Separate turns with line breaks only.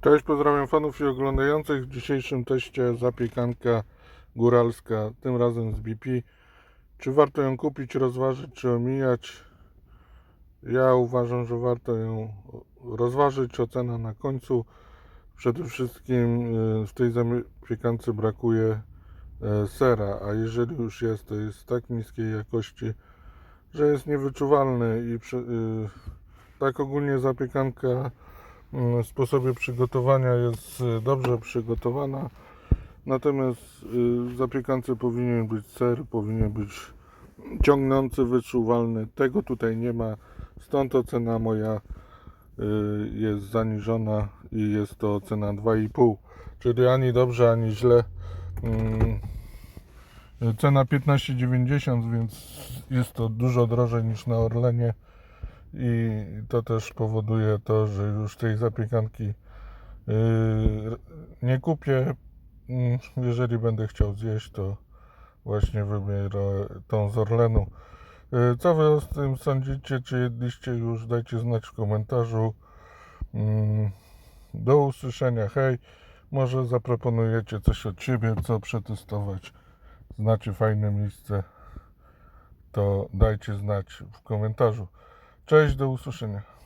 Cześć, pozdrawiam fanów i oglądających. W dzisiejszym teście zapiekanka góralska, tym razem z BP. Czy warto ją kupić, rozważyć, czy omijać? Ja uważam, że warto ją rozważyć. Ocena na końcu. Przede wszystkim y, w tej zapiekance brakuje e, sera, a jeżeli już jest, to jest tak niskiej jakości, że jest niewyczuwalny i y, tak ogólnie zapiekanka sposobie przygotowania jest y, dobrze przygotowana. Natomiast y, w zapiekance powinien być ser, powinien być ciągnący, wyczuwalny. Tego tutaj nie ma. Stąd ocena moja y, jest zaniżona i jest to ocena 2,5. Czyli ani dobrze, ani źle. Mm, Cena 15,90, więc jest to dużo drożej niż na Orlenie i to też powoduje to, że już tej zapiekanki yy, nie kupię. Mm, Jeżeli będę chciał zjeść, to właśnie wybiorę tą z Orlenu. Yy, Co wy o tym sądzicie? Czy jedliście już? Dajcie znać w komentarzu. Mm, Do usłyszenia. Hej, może zaproponujecie coś od siebie, co przetestować. Znacie fajne miejsce, to dajcie znać w komentarzu. Cześć, do usłyszenia.